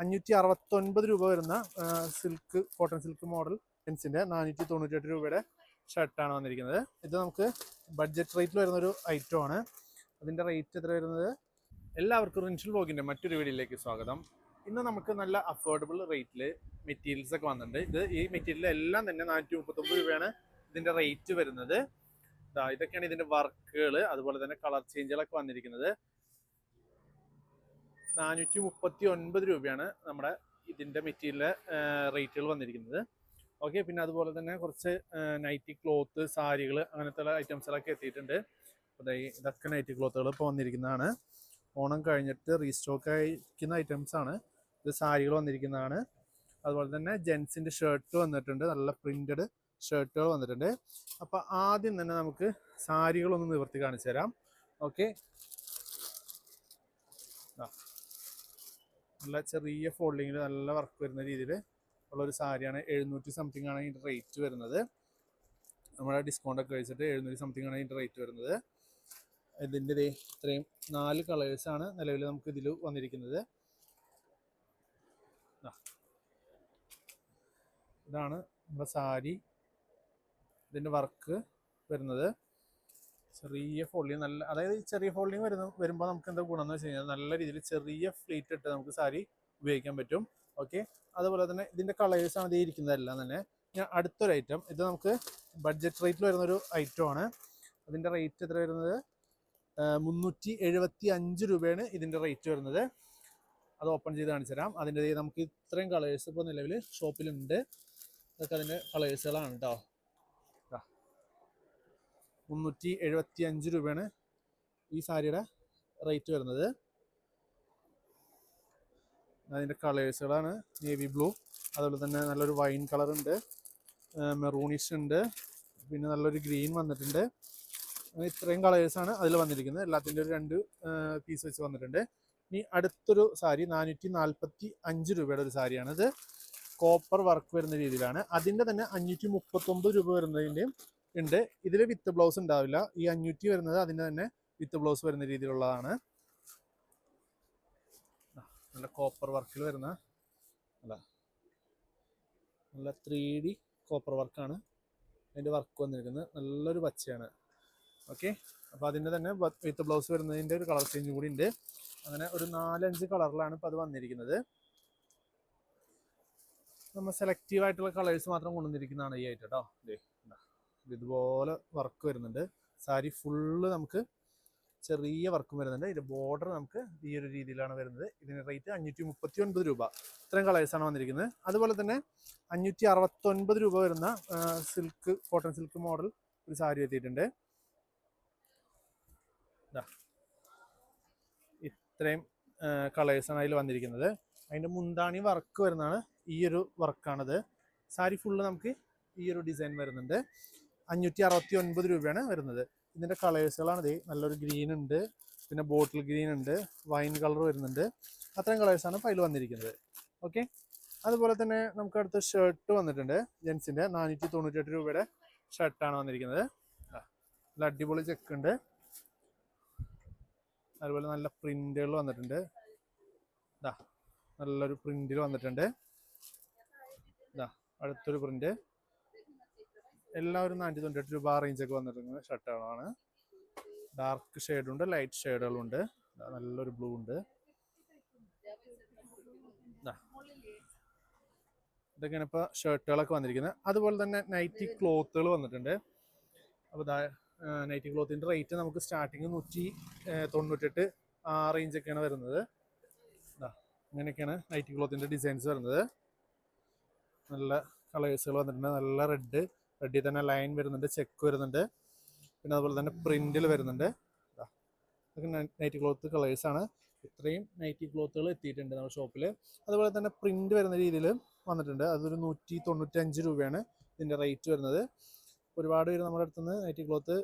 അഞ്ഞൂറ്റി അറുപത്തൊൻപത് രൂപ വരുന്ന സിൽക്ക് കോട്ടൺ സിൽക്ക് മോഡൽ ജെൻസിന്റെ നാനൂറ്റി തൊണ്ണൂറ്റെട്ട് രൂപയുടെ ഷർട്ടാണ് വന്നിരിക്കുന്നത്. ഇത് നമുക്ക് ബഡ്ജറ്റ് റേറ്റിൽ വരുന്ന ഒരു ഐറ്റം ആണ്. അതിന്റെ റേറ്റ് എത്ര വരുന്നത്? എല്ലാവർക്കും റിൻഷൽ ബോഗിന്റെ മറ്റൊരു വീഡിയോയിലേക്ക് സ്വാഗതം. ഇന്ന് നമുക്ക് നല്ല അഫോർഡബിൾ റേറ്റിൽ മെറ്റീരിയൽസ് ഒക്കെ വന്നിട്ടുണ്ട്. ഇത് ഈ മെറ്റീരിയൽ എല്ലാം തന്നെ നാനൂറ്റി മുപ്പത്തൊമ്പത് രൂപയാണ് ഇതിന്റെ റേറ്റ് വരുന്നത്. ഇതൊക്കെയാണ് ഇതിന്റെ വർക്കുകൾ അതുപോലെ തന്നെ കളർ ചേഞ്ചുകളൊക്കെ വന്നിരിക്കുന്നത്. നാനൂറ്റി മുപ്പത്തി ഒൻപത് രൂപയാണ് നമ്മുടെ ഇതിന്റെ മെറ്റീരിയൽ റേറ്റുകൾ വന്നിരിക്കുന്നത്. ഓക്കെ പിന്നെ അതുപോലെ തന്നെ കുറച്ച് നൈറ്റി ക്ലോത്ത് സാരികൾ അങ്ങനത്തെ ഐറ്റംസുകളൊക്കെ എത്തിയിട്ടുണ്ട്. അപ്പോൾ ഇതൊക്കെ നൈറ്റി ക്ലോത്തുകൾ ഇപ്പോൾ വന്നിരിക്കുന്നതാണ്. ഓണം കഴിഞ്ഞിട്ട് റീസ്റ്റോക്ക് അയക്കുന്ന ഐറ്റംസ് ആണ്. ഇത് സാരികൾ വന്നിരിക്കുന്നതാണ്. അതുപോലെ തന്നെ ജെൻസിന്റെ ഷർട്ട് വന്നിട്ടുണ്ട്. നല്ല പ്രിന്റഡ് ഷർട്ടുകൾ വന്നിട്ടുണ്ട്. അപ്പോൾ ആദ്യം തന്നെ നമുക്ക് സാരികളൊന്ന് നിവർത്തി കാണിച്ചു തരാം. ഓക്കെ. നല്ല ചെറിയ ഫോൾഡിങ്ങിൽ നല്ല വർക്ക് വരുന്ന രീതിയിൽ ഉള്ളൊരു സാരിയാണ് എഴുന്നൂറ്റി സംതിങ് ആണ് ഇതിന്റെ റേറ്റ് വരുന്നത്. നമ്മുടെ ഡിസ്കൗണ്ട് ഒക്കെ കഴിച്ചിട്ട് എഴുന്നൂറ്റി സംതിങ് ആണ് ഇതിന്റെ റേറ്റ് വരുന്നത്. ഇതിന്റെ ദേ ഇത്രയും നാല് കളേഴ്സാണ് നിലവിൽ നമുക്ക് ഇതിൽ വന്നിരിക്കുന്നത്. ഇതാണ് നമ്മുടെ സാരി. ഇതിന്റെ വർക്ക് വരുന്നത്. ചെറിയ ഫോൾഡിങ് നല്ല അതായത് ഈ ചെറിയ ഫോൾഡിങ് വരുന്ന വരുമ്പോൾ നമുക്ക് എന്താ ഗുണം എന്ന് വെച്ച് കഴിഞ്ഞാൽ നല്ല രീതിയിൽ ചെറിയ ഫ്ലീറ്റ് ഇട്ട് നമുക്ക് സാരി ഉപയോഗിക്കാൻ പറ്റും. ഓക്കെ അതുപോലെ തന്നെ ഇതിന്റെ കളേഴ്സാണ് ഇതേ ഇരിക്കുന്നതെല്ലാം തന്നെ. ഞാൻ അടുത്തൊരു ഐറ്റം ഇത് നമുക്ക് ബഡ്ജറ്റ് റേറ്റിൽ വരുന്നൊരു ഐറ്റമാണ് ആണ്. അതിന്റെ റേറ്റ് എത്ര വരുന്നത്? മുന്നൂറ്റി എഴുപത്തി അഞ്ച് രൂപയാണ് ഇതിന്റെ റേറ്റ് വരുന്നത്. അത് ഓപ്പൺ ചെയ്ത് കാണിച്ചു തരാം. അതിന്റെ നമുക്ക് ഇത്രയും കളേഴ്സ് ഇപ്പോൾ നിലവിൽ ഷോപ്പിലുണ്ട് അതൊക്കെ അതിന്റെ കളേഴ്സുകളാണ് കേട്ടോ മുന്നൂറ്റി എഴുപത്തി അഞ്ച് രൂപയാണ് ഈ സാരിയുടെ റേറ്റ് വരുന്നത്. അതിന്റെ കളേഴ്സുകളാണ്. നേവി ബ്ലൂ അതുപോലെ തന്നെ നല്ലൊരു വൈൻ കളർ ഉണ്ട് മെറൂണിഷ് ഉണ്ട് പിന്നെ നല്ലൊരു ഗ്രീൻ വന്നിട്ടുണ്ട്. ഇത്രയും കളേഴ്സാണ് അതിൽ വന്നിരിക്കുന്നത്. എല്ലാത്തിന്റെ ഒരു രണ്ട് പീസ് വെച്ച് വന്നിട്ടുണ്ട്. ഇനി അടുത്തൊരു സാരി നാനൂറ്റി നാൽപ്പത്തി അഞ്ച് രൂപയുടെ ഒരു സാരിയാണ് ഇത് കോപ്പർ വർക്ക് വരുന്ന രീതിയിലാണ്. അതിന്റെ തന്നെ അഞ്ഞൂറ്റി മുപ്പത്തൊമ്പത് രൂപ വരുന്നതിന്റെയും ഉണ്ട്. ഇതിൽ വിത്ത് ബ്ലൗസ് ഉണ്ടാവില്ല. ഈ അഞ്ഞൂറ്റി വരുന്നത് അതിന് തന്നെ വിത്ത് ബ്ലൗസ് വരുന്ന രീതിയിലുള്ളതാണ്. നല്ല കോപ്പർ വർക്കിൽ വരുന്ന അല്ല നല്ല ത്രീ ഡി കോപ്പർ വർക്കാണ് അതിന്റെ വർക്ക് വന്നിരിക്കുന്നത്. നല്ലൊരു പച്ചയാണ്. ഓക്കെ അപ്പോൾ അതിന്റെ തന്നെ വിത്ത് ബ്ലൗസ് വരുന്നതിന്റെ ഒരു കളർ ചേഞ്ച് കൂടി ഉണ്ട്. അങ്ങനെ ഒരു നാലഞ്ച് കളറിലാണ് ഇപ്പോൾ അത് വന്നിരിക്കുന്നത്. നമ്മൾ സെലക്റ്റീവ് ആയിട്ടുള്ള കളേഴ്സ് മാത്രം കൊണ്ടുവന്നിരിക്കുന്നതാണ് ഈ ആയിട്ട് കേട്ടോ ഇതുപോലെ വർക്ക് വരുന്നുണ്ട്. സാരി ഫുള്ള് നമുക്ക് ചെറിയ വർക്കും വരുന്നുണ്ട്. ഇതിന്റെ ബോർഡർ നമുക്ക് ഈ ഒരു രീതിയിലാണ് വരുന്നത്. ഇതിന് റേറ്റ് അഞ്ഞൂറ്റി മുപ്പത്തി ഒൻപത് രൂപ. ഇത്രയും കളേഴ്സാണ് വന്നിരിക്കുന്നത്. അതുപോലെ തന്നെ അഞ്ഞൂറ്റി അറുപത്തൊൻപത് രൂപ വരുന്ന സിൽക്ക് കോട്ടൺ സിൽക്ക് മോഡൽ ഒരു സാരി എത്തിയിട്ടുണ്ട്. ഇത്രയും കളേഴ്സാണ് അതിൽ വന്നിരിക്കുന്നത്. അതിന്റെ മുന്താണി വർക്ക് വരുന്നതാണ് ഈ ഒരു വർക്കാണത് സാരി ഫുള്ള് നമുക്ക് ഈ ഒരു ഡിസൈൻ വരുന്നുണ്ട്. അഞ്ഞൂറ്റി അറുപത്തി ഒൻപത് രൂപയാണ് വരുന്നത്. ഇതിന്റെ കളേഴ്സുകളാണ് ഇത് നല്ലൊരു ഗ്രീൻ ഉണ്ട് പിന്നെ ബോട്ടിൽ ഗ്രീൻ ഉണ്ട് വൈൻ കളർ വരുന്നുണ്ട്. അത്രയും കളേഴ്സാണ് അതിൽ വന്നിരിക്കുന്നത്. ഓക്കെ അതുപോലെ തന്നെ നമുക്ക് അടുത്ത ഷർട്ട് വന്നിട്ടുണ്ട്. ജെൻസിന്റെ നാനൂറ്റി തൊണ്ണൂറ്റെട്ട് രൂപയുടെ ഷർട്ടാണ് വന്നിരിക്കുന്നത്. നല്ല അടിപൊളി ചെക്ക് ഉണ്ട്. അതുപോലെ നല്ല പ്രിന്റുകൾ വന്നിട്ടുണ്ട്. ഇതാ നല്ലൊരു പ്രിന്റിൽ വന്നിട്ടുണ്ട്. ഇതാ അടുത്തൊരു പ്രിന്റ് എല്ലാവരും നാനൂറ്റി തൊണ്ണൂറ്റെട്ട് രൂപ റേഞ്ചൊക്കെ വന്നിട്ടുള്ള ഷർട്ടുകളാണ്. ഡാർക്ക് ഷെയ്ഡുണ്ട് ലൈറ്റ് ഷെയ്ഡുകളുണ്ട് നല്ലൊരു ബ്ലൂ ഉണ്ട്. ഇതൊക്കെയാണ് ഇപ്പോൾ ഷർട്ടുകളൊക്കെ വന്നിരിക്കുന്നത്. അതുപോലെ തന്നെ നൈറ്റി ക്ലോത്തുകൾ വന്നിട്ടുണ്ട്. അപ്പോൾ നൈറ്റി ക്ലോത്തിന്റെ റേറ്റ് നമുക്ക് സ്റ്റാർട്ടിങ് നൂറ്റി തൊണ്ണൂറ്റെട്ട് ആ റേഞ്ചൊക്കെയാണ് വരുന്നത്. ദാ ഇങ്ങനെയൊക്കെയാണ് നൈറ്റി ക്ലോത്തിന്റെ ഡിസൈൻസ് വരുന്നത്. നല്ല കളേഴ്സുകൾ വന്നിട്ടുണ്ട്. നല്ല റെഡ് റെഡിൽ തന്നെ ലൈൻ വരുന്നുണ്ട് ചെക്ക് വരുന്നുണ്ട്. പിന്നെ അതുപോലെ തന്നെ പ്രിന്റിൽ വരുന്നുണ്ട്. ഇതൊക്കെ നൈറ്റി ക്ലോത്ത് കളേഴ്സാണ് ഇത്രയും നൈറ്റി ക്ലോത്തുകൾ എത്തിയിട്ടുണ്ട് നമ്മുടെ ഷോപ്പിൽ അതുപോലെ തന്നെ പ്രിന്റ് വരുന്ന രീതിയിൽ വന്നിട്ടുണ്ട്. അതൊരു നൂറ്റി തൊണ്ണൂറ്റഞ്ച് രൂപയാണ് ഇതിന്റെ റേറ്റ് വരുന്നത്. ഒരുപാട് പേര് നമ്മുടെ അടുത്തുനിന്ന് നൈറ്റി ക്ലോത്ത്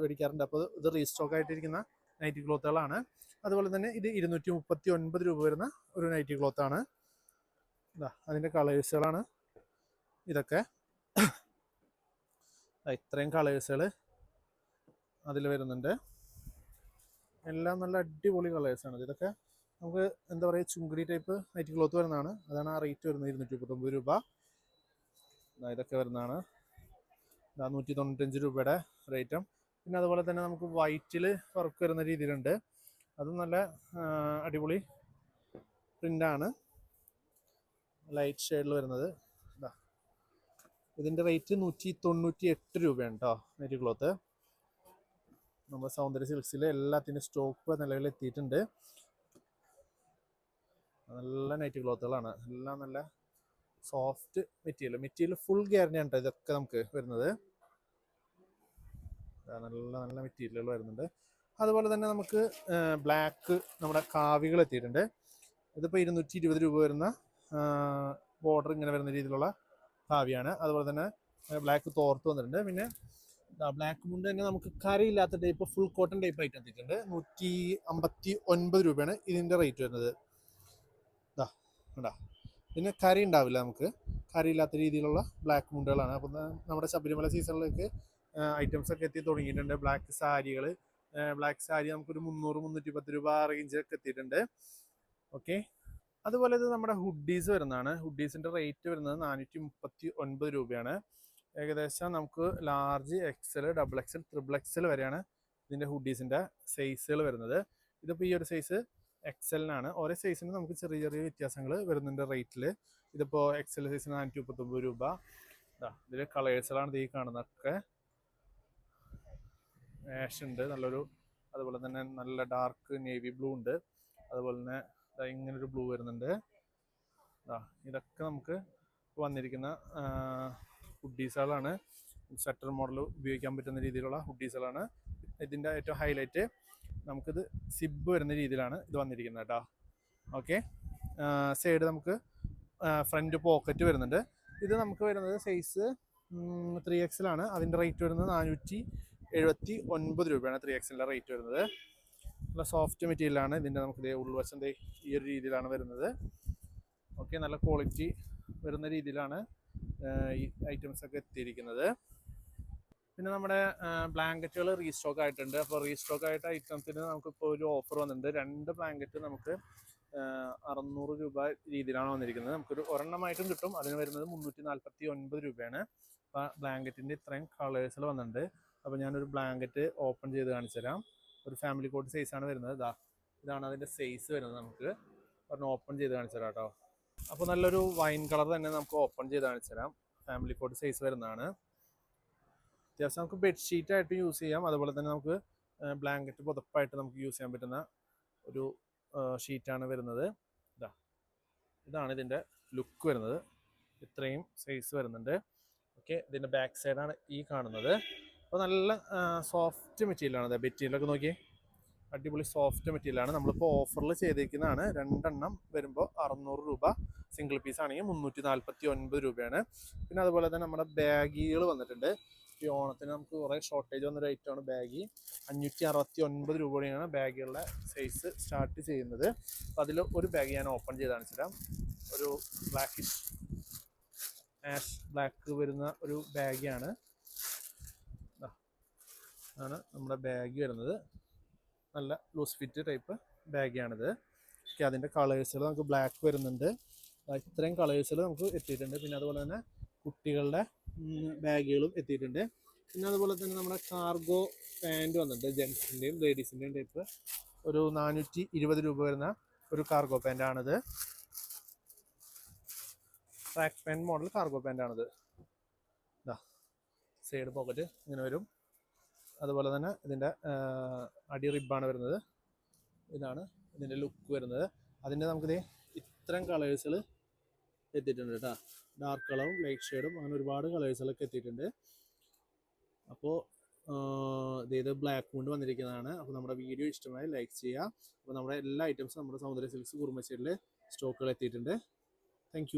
മേടിക്കാറുണ്ട്. അപ്പോൾ ഇത് റീസ്റ്റോക്ക് ആയിട്ടിരിക്കുന്ന നൈറ്റി ക്ലോത്തുകളാണ് അതുപോലെ തന്നെ ഇത് ഇരുന്നൂറ്റി മുപ്പത്തി ഒൻപത് രൂപ വരുന്ന ഒരു നൈറ്റി ക്ലോത്താണ് അതിന്റെ കളേഴ്സുകളാണ് ഇതൊക്കെ. ഇത്രയും കളേഴ്സുകൾ അതിൽ വരുന്നുണ്ട്. എല്ലാം നല്ല അടിപൊളി കളേഴ്സാണ്. ഇതൊക്കെ നമുക്ക് എന്താ പറയുക ചുങ്കരി ടൈപ്പ് നൈറ്റ് ക്ലോത്ത് വരുന്നതാണ്. അതാണ് ആ റേറ്റ് വരുന്നത് ഇരുന്നൂറ്റി മുപ്പത്തൊമ്പത് രൂപ ഇതൊക്കെ വരുന്നതാണ്. നൂറ്റി തൊണ്ണൂറ്റഞ്ച് രൂപയുടെ റേറ്റും. പിന്നെ അതുപോലെ തന്നെ നമുക്ക് വൈറ്റിൽ വർക്ക് വരുന്ന രീതിയിലുണ്ട്. അതും നല്ല അടിപൊളി പ്രിന്റാണ് ലൈറ്റ് ഷെയ്ഡിൽ വരുന്നത്. ഇതിന്റെ റേറ്റ് നൂറ്റി തൊണ്ണൂറ്റി എട്ട് രൂപയാണ് കേട്ടോ നൈറ്റ് ക്ലോത്ത് നമ്മുടെ സൗന്ദര്യ സിൽക്സിൽ എല്ലാത്തിന്റെ സ്റ്റോക്ക് നിലവിൽ എത്തിയിട്ടുണ്ട്. നല്ല നൈറ്റ് ക്ലോത്തുകളാണ് എല്ലാം നല്ല soft material material full guarantee ആണ് ട്ടോ ഇതൊക്കെ നമുക്ക് വരുന്നത്. നല്ല നല്ല മെറ്റീരിയലുകൾ വരുന്നുണ്ട്. അതുപോലെ തന്നെ നമുക്ക് ബ്ലാക്ക് നമ്മുടെ കാവികൾ എത്തിയിട്ടുണ്ട്. ഇതിപ്പോൾ ഇരുന്നൂറ്റി ഇരുപത് രൂപ വരുന്ന ബോർഡർ ഇങ്ങനെ വരുന്ന രീതിയിലുള്ള കാവിയാണ് അതുപോലെ തന്നെ ബ്ലാക്ക് തോർത്ത് വന്നിട്ടുണ്ട്. പിന്നെ ബ്ലാക്ക് മുണ്ട് തന്നെ നമുക്ക് കരയില്ലാത്ത ടൈപ്പ് ഫുൾ കോട്ടൺ ടൈപ്പ് ആയിട്ട് എത്തിയിട്ടുണ്ട്. നൂറ്റി അമ്പത്തി ഒൻപത് രൂപയാണ് ഇതിന്റെ റേറ്റ് വരുന്നത്. ഇതാ പിന്നെ കരി ഉണ്ടാവില്ല നമുക്ക്. കരിയില്ലാത്ത രീതിയിലുള്ള ബ്ലാക്ക് മുണ്ടുകളാണ്. അപ്പം നമ്മുടെ ശബരിമല സീസണിലേക്ക് ഐറ്റംസ് ഒക്കെ എത്തി തുടങ്ങിയിട്ടുണ്ട്. ബ്ലാക്ക് സാരികൾ ബ്ലാക്ക് സാരി നമുക്കൊരു മുന്നൂറ് മുന്നൂറ്റി പത്ത് രൂപ റേഞ്ചൊക്കെ എത്തിയിട്ടുണ്ട്. ഓക്കെ അതുപോലെ ഇത് നമ്മുടെ ഹുഡീസ് വരുന്നതാണ്. ഹുഡീസിന്റെ റേറ്റ് വരുന്നത് നാനൂറ്റി മുപ്പത്തി ഒൻപത് രൂപയാണ്. ഏകദേശം നമുക്ക് large XL double XL triple XL വരെയാണ് ഇതിന്റെ ഹുഡീസിന്റെ സൈസുകൾ വരുന്നത്. ഇതിപ്പോൾ ഈ ഒരു സൈസ് എക്സലിനാണ് ഓരോ സൈസിന് നമുക്ക് ചെറിയ ചെറിയ വ്യത്യാസങ്ങൾ വരുന്നുണ്ട് റേറ്റിൽ ഇതിപ്പോൾ എക്സൽ സൈസിന് നാനൂറ്റി മുപ്പത്തൊമ്പത് രൂപ. ഇതാ ഇതിൽ കളേഴ്സുകളാണ് ഈ കാണുന്നതൊക്കെ. ആഷ് ഉണ്ട് നല്ലൊരു അതുപോലെ തന്നെ നല്ല ഡാർക്ക് നേവി ബ്ലൂ ഉണ്ട്. അതുപോലെ തന്നെ ദാ ഒരു ബ്ലൂ വരുന്നുണ്ട്. ഇതൊക്കെ നമുക്ക് വന്നിരിക്കുന്ന ഹുഡീസുകളാണ് സെറ്റർ മോഡൽ ഉപയോഗിക്കാൻ പറ്റുന്ന രീതിയിലുള്ള ഹുഡീസുകളാണ് ഇതിന്റെ ഏറ്റവും ഹൈലൈറ്റ് നമുക്കിത് സിബ് വരുന്ന രീതിയിലാണ് ഇത് വന്നിരിക്കുന്നത് കേട്ടോ ഓക്കെ സൈഡ് നമുക്ക് ഫ്രണ്ട് പോക്കറ്റ് വരുന്നുണ്ട്. ഇത് നമുക്ക് വരുന്നത് സൈസ് ത്രീ എക്സിലാണ് അതിന്റെ റേറ്റ് വരുന്നത് നാനൂറ്റി എഴുപത്തി ഒൻപത് രൂപയാണ് ത്രീ എക്സിന്റെ റേറ്റ് വരുന്നത്. നല്ല സോഫ്റ്റ് മെറ്റീരിയലാണ് ഇതിന്റെ നമുക്ക് ഉൾവശന്റെ ഈ ഒരു രീതിയിലാണ് വരുന്നത്. ഓക്കെ നല്ല ക്വാളിറ്റി വരുന്ന രീതിയിലാണ് ഈ ഐറ്റംസ് ഒക്കെ എത്തിയിരിക്കുന്നത്. പിന്നെ നമ്മുടെ ബ്ലാങ്കറ്റുകൾ റീസ്റ്റോക്ക് ആയിട്ടുണ്ട്. അപ്പോൾ റീസ്റ്റോക്ക് ആയിട്ട് ഐറ്റംസിന് നമുക്കിപ്പോൾ ഒരു ഓഫർ വന്നിട്ടുണ്ട്. രണ്ട് ബ്ലാങ്കറ്റ് നമുക്ക് അറുന്നൂറ് രൂപ രീതിയിലാണ് വന്നിരിക്കുന്നത്. നമുക്കൊരു ഒരെണ്ണമായിട്ടും കിട്ടും. അതിന് വരുന്നത് മുന്നൂറ്റി നാൽപ്പത്തി ഒൻപത് രൂപയാണ് അപ്പോൾ ബ്ലാങ്കറ്റിന്റെ ഇത്രയും കളേഴ്സിൽ വന്നിട്ടുണ്ട്. അപ്പോൾ ഞാനൊരു ബ്ലാങ്കറ്റ് ഓപ്പൺ ചെയ്ത് കാണിച്ചു തരാം ഒരു ഫാമിലി കോട്ട് സൈസാണ് വരുന്നത്. ഇതാ ഇതാണ് അതിന്റെ സൈസ് വരുന്നത് നമുക്ക്. ഒരെണ്ണം ഓപ്പൺ ചെയ്ത് കാണിച്ചു തരാം കേട്ടോ അപ്പോൾ നല്ലൊരു വൈൻ കളർ തന്നെ നമുക്ക് ഓപ്പൺ ചെയ്ത് കാണിച്ചു തരാം. ഫാമിലി കോട്ട് സൈസ് വരുന്നതാണ്. അത്യാവശ്യം നമുക്ക് ബെഡ്ഷീറ്റ് ആയിട്ട് യൂസ് ചെയ്യാം. അതുപോലെ തന്നെ നമുക്ക് ബ്ലാങ്കറ്റ് പുതപ്പായിട്ട് നമുക്ക് യൂസ് ചെയ്യാൻ പറ്റുന്ന ഒരു ഷീറ്റാണ് വരുന്നത്. ഇതാ ഇതാണ് ഇതിന്റെ ലുക്ക് വരുന്നത്. ഇത്രയും സൈസ് വരുന്നുണ്ട്. ഓക്കെ ഇതിന്റെ ബാക്ക് സൈഡാണ് ഈ കാണുന്നത്. അപ്പോൾ നല്ല സോഫ്റ്റ് മെറ്റീരിയലാണ് മെറ്റീരിയലൊക്കെ നോക്കിയേ. അടിപൊളി സോഫ്റ്റ് മെറ്റീരിയലാണ് നമ്മളിപ്പോൾ ഓഫറിൽ ചെയ്തിരിക്കുന്നതാണ് രണ്ടെണ്ണം വരുമ്പോൾ അറുന്നൂറ് രൂപ. സിംഗിൾ പീസ് ആണെങ്കിൽ മുന്നൂറ്റി നാൽപ്പത്തി ഒൻപത് രൂപയാണ്. പിന്നെ അതുപോലെ തന്നെ നമ്മുടെ ബാഗികൾ വന്നിട്ടുണ്ട്. ഈ ഓണത്തിന് നമുക്ക് കുറേ ഷോർട്ടേജ് വന്നൊരു ഐറ്റമാണ് ബാഗി. അഞ്ഞൂറ്റി അറുപത്തി ഒൻപത് രൂപയാണ് ബാഗുകളുടെ സൈസ് സ്റ്റാർട്ട് ചെയ്യുന്നത്. അപ്പോൾ അതിൽ ഒരു ബാഗ് ഞാൻ ഓപ്പൺ ചെയ്ത് ചേരാം ഒരു ബ്ലാക്കിഷ് ആഷ് ബ്ലാക്ക് വരുന്ന ഒരു ബാഗാണ് ആണ് നമ്മുടെ ബാഗ് വരുന്നത്. നല്ല ലൂസ് ഫിറ്റ് ടൈപ്പ് ബാഗാണിത് ഓക്കെ അതിന്റെ കളേഴ്സുകൾ നമുക്ക് ബ്ലാക്ക് വരുന്നുണ്ട്. ഇത്രയും കളേഴ്സുകൾ നമുക്ക് എത്തിയിട്ടുണ്ട്. പിന്നെ അതുപോലെ തന്നെ കുട്ടികളുടെ ബാഗുകളും എത്തിയിട്ടുണ്ട്. പിന്നെ അതുപോലെ തന്നെ നമ്മുടെ കാർഗോ പാന്റ് വന്നിട്ടുണ്ട്. ജെൻസിന്റെയും ലേഡീസിന്റെയും ടൈപ്പ് ഒരു നാനൂറ്റി ഇരുപത് രൂപ വരുന്ന ഒരു കാർഗോ പാന്റാണിത് ട്രാക്ക് പാന്റ് മോഡൽ കാർഗോ പാന്റാണിത് ഇതാ സൈഡ് പോക്കറ്റ് ഇങ്ങനെ വരും. അതുപോലെ തന്നെ ഇതിന്റെ അടി റിബാണ് വരുന്നത്. ഇതാണ് ഇതിന്റെ ലുക്ക് വരുന്നത്. അതിന്റെ നമുക്കിത് ഇത്തരം കളേഴ്സുകൾ എത്തിയിട്ടുണ്ട് കേട്ടോ. ഡാർക്ക് കളറും ലൈറ്റ് ഷെയ്ഡും അങ്ങനെ ഒരുപാട് കളേഴ്സുകളൊക്കെ എത്തിയിട്ടുണ്ട്. അപ്പോൾ ഇത് ബ്ലാക്ക് കൊണ്ട് വന്നിരിക്കുന്നതാണ്. അപ്പോൾ നമ്മുടെ വീഡിയോ ഇഷ്ടമായി ലൈക്ക് ചെയ്യുക. അപ്പോൾ നമ്മുടെ എല്ലാ ഐറ്റംസും നമ്മുടെ സൗന്ദര്യ സിൽക്സ് കുറുമശ്ശേരിയിൽ സ്റ്റോക്കുകൾ എത്തിയിട്ടുണ്ട്. താങ്ക്